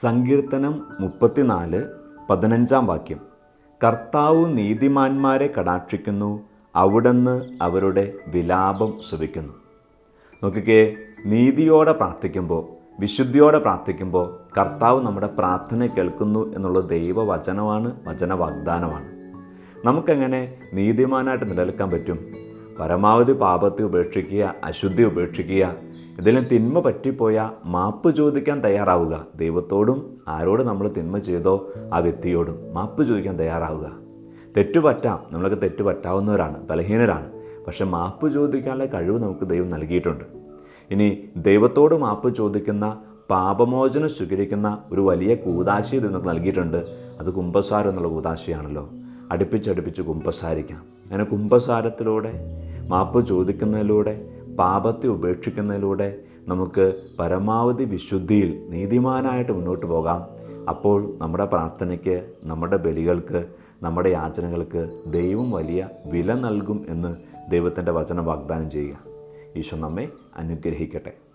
സങ്കീർത്തനം മുപ്പത്തിനാല് പതിനഞ്ചാം വാക്യം. കർത്താവ് നീതിമാന്മാരെ കടാക്ഷിക്കുന്നു അവിടുന്ന് അവരുടെ വിലാപം ശ്രവിക്കുന്നു. നോക്കിക്കേ നീതിയോടെ പ്രാർത്ഥിക്കുമ്പോൾ വിശുദ്ധിയോടെ പ്രാർത്ഥിക്കുമ്പോൾ കർത്താവ് നമ്മുടെ പ്രാർത്ഥന കേൾക്കുന്നു എന്നുള്ള ദൈവവചനമാണ് വചന വാഗ്ദാനമാണ് നമുക്കെങ്ങനെ നീതിമാനായിട്ട് നിലനിൽക്കാൻ പറ്റും? പരമാവധി പാപത്തെ ഉപേക്ഷിക്കുക അശുദ്ധി ഉപേക്ഷിക്കുക ഇതിലും തിന്മ പറ്റിപ്പോയ മാപ്പ് ചോദിക്കാൻ തയ്യാറാവുക. ദൈവത്തോടും ആരോട് നമ്മൾ തിന്മ ചെയ്തോ ആ വ്യക്തിയോടും മാപ്പ് ചോദിക്കാൻ തയ്യാറാവുക. തെറ്റുപറ്റാം. നമ്മളൊക്കെ തെറ്റുപറ്റാവുന്നവരാണ് ബലഹീനരാണ്. പക്ഷെ മാപ്പ് ചോദിക്കാനുള്ള കഴിവ് നമുക്ക് ദൈവം നൽകിയിട്ടുണ്ട്. ഇനി ദൈവത്തോട് മാപ്പ് ചോദിക്കുന്ന പാപമോചനം സ്വീകരിക്കുന്ന ഒരു വലിയ കൂതാശി നമുക്ക് നൽകിയിട്ടുണ്ട്. അത് കുംഭസാരം എന്നുള്ള കൂതാശിയാണല്ലോ. അടുപ്പിച്ചടുപ്പിച്ച് കുംഭസാരിക്കാം. അങ്ങനെ കുംഭസാരത്തിലൂടെ മാപ്പ് ചോദിക്കുന്നതിലൂടെ പാപത്തെ ഉപേക്ഷിക്കുന്നതിലൂടെ നമുക്ക് പരമാവധി വിശുദ്ധിയിൽ നീതിമാനായിട്ട് മുന്നോട്ട് പോകാം. അപ്പോൾ നമ്മുടെ പ്രാർത്ഥനയ്ക്ക് നമ്മുടെ ബലികൾക്ക് നമ്മുടെ യാചനകൾക്ക് ദൈവം വലിയ വില നൽകും എന്ന് ദൈവത്തിന്റെ വചനം വാഗ്ദാനം ചെയ്യുക. ഈശോ നമ്മെ അനുഗ്രഹിക്കട്ടെ.